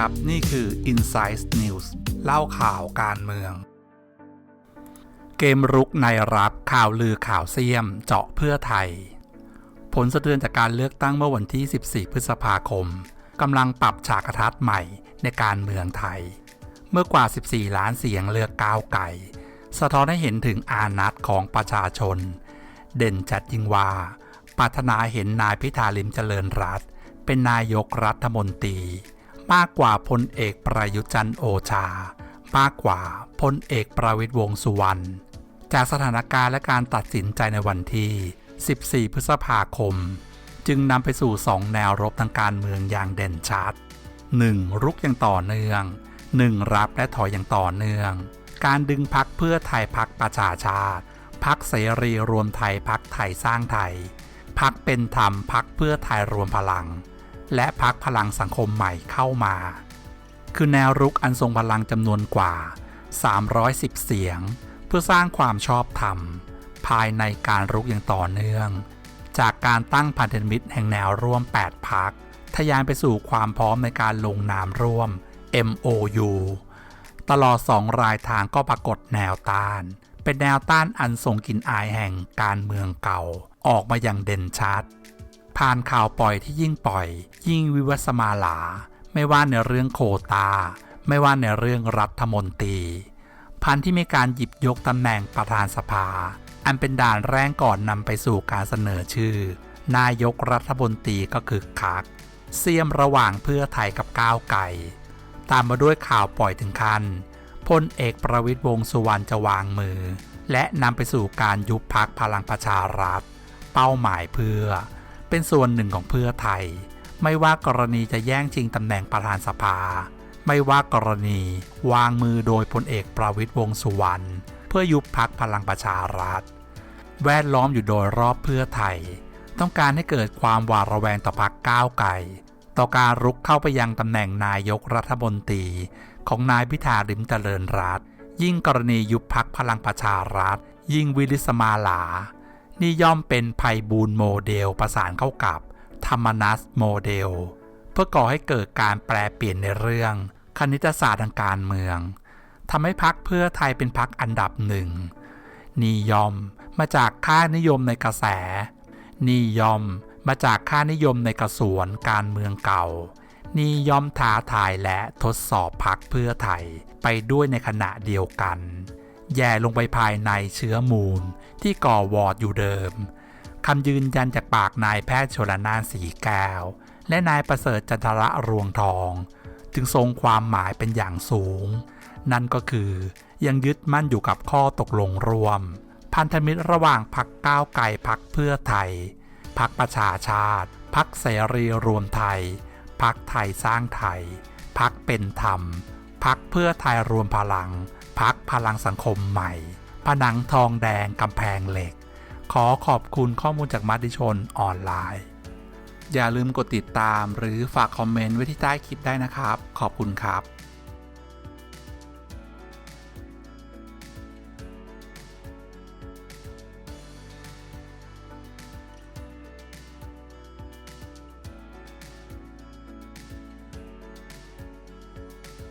ครับ นี่คือ Inside News เล่าข่าวการเมือง เกมรุกในรับข่าวลือข่าวเสียมเจาะเพื่อไทย ผลสะเทือนจากการเลือกตั้งเมื่อวันที่ 14 พฤษภาคมกำลังปรับฉากทัศน์ใหม่ในการเมืองไทย เมื่อกว่า 14 ล้านเสียงเลือกก้าวไก่ สะท้อนให้เห็นถึงอานัตของประชาชน เด่นจัดยิงว่าปรารถนาเห็นนายพิธาลิมเจริญรัตเป็นนายกรัฐมนตรี มากกว่าพลเอกประยุจันโอชา มากกว่าพลเอกประวิตยวงสุวรรณ จากสถานการณ์และการตัดสินใจในวันที่ 14 พฤษภาคม จึงนำไปสู่สองแนวรบทางการเมืองอย่างเด่นชัด 1. รุกอย่างต่อเนื่อง 1. รับและถอยอย่างต่อเนื่อง การดึงพักเพื่อไทยพักประชาชาติพักเสรีรวมไทยพักไทยสร้างไทย พักเป็นธรรมพักเพื่อไทยรวมพลัง และพักพลังสังคมใหม่เข้ามา คือแนวรุกอันทรงพลังจำนวนกว่า 310 เสียง เพื่อสร้างความชอบธรรม ภายในการรุกอย่างต่อเนื่อง จากการตั้งพันธมิตรแห่งแนวร่วม 8พักทะยานไปสู่ความพร้อมในการลงนามร่วม MOU ตลอดสองรายทางก็ปรากฏแนวต้าน เป็นแนวต้านอันทรงกลินอายแห่งการเมืองเก่า ออกมาอย่างเด่นชัด ผ่านข่าวปล่อยที่ยิ่งปล่อย ยิ่งวิวัสมาลา ไม่ว่าในเรื่องโคตา ไม่ว่าในเรื่องรัฐมนตรีพันที่มีการหยิบยกตำแหน่งประธานสภา อันเป็นด่านแรกก่อนนำไปสู่การเสนอชื่อ นายกรัฐมนตรีก็คือคักเสียมระหว่างเพื่อไทยกับก้าวไก่ตามมาด้วยข่าวปล่อยถึงคันพลเอกประวิตยวงสุวรรณจะวางมือ และนำไปสู่การยุบพักพลังประชารัฐ เป้าหมายเพื่อ เป็นส่วนหนึ่งของเพื่อไทย ไม่ว่ากรณีจะแย่งชิงตำแหน่งประธานสภา ไม่ว่ากรณีวางมือโดยพลเอกประวิตยวงสุวรรณเพื่อยุบพักพลังประชารัฐ แวดล้อมอยู่โดยรอบเพื่อไทย ต้องการให้เกิดความหวาดระแวงต่อพักก้าวไก่ต่อการรุกเข้าไปยังตำแหน่งนายกรัฐมนตรีของนายพิธาลิมเจริญรัตยิ่งกรณียุบพักพลังประชารัฐ ยิ่งวิลิสมาลา นี่ย่อมเป็นภัยบูนโมเดลประสานเข้ากับธรรมนัสโมเดล เพื่อก่อให้เกิดการแปลเปลี่ยนในเรื่อง คณิตศาสตร์ทางการเมืองทำให้พักเพื่อไทยเป็นพักอันดับหนึ่งนี่ยอมมาจากค่านิยมในกระแสนี่ยอมมาจากค่านิยมในกระสวนการเมืองเก่านี่ยอมท้าทายและทดสอบพักเพื่อไทยไปด้วยในขณะเดียวกัน แย่ลงไปภายในเชื้อมูล ที่ก่อวอร์ดอยู่เดิมคำยืนยันจากปากนายแพทย์ชลนานสีแก้ว และนายประเสริฐจันทระรวงทอง จึงทรงความหมายเป็นอย่างสูง นั่นก็คือยังยึดมั่นอยู่กับข้อตกลงรวม พันธมิตรระหว่างพักก้าวไกลพักเพื่อไทย พักประชาชาติ พักเสรีรวมไทย พักไทยสร้างไทย พักเป็นธรรม พักเพื่อไทยรวมพลัง พักพลังสังคมใหม่ ผนังทองแดงกำแพงเหล็ก ขอขอบคุณข้อมูลจากมัติชนออนไลน์ อย่าลืมกดติดตามหรือฝากคอมเมนต์ไว้ที่ใต้คลิปได้นะครับ ขอบคุณครับ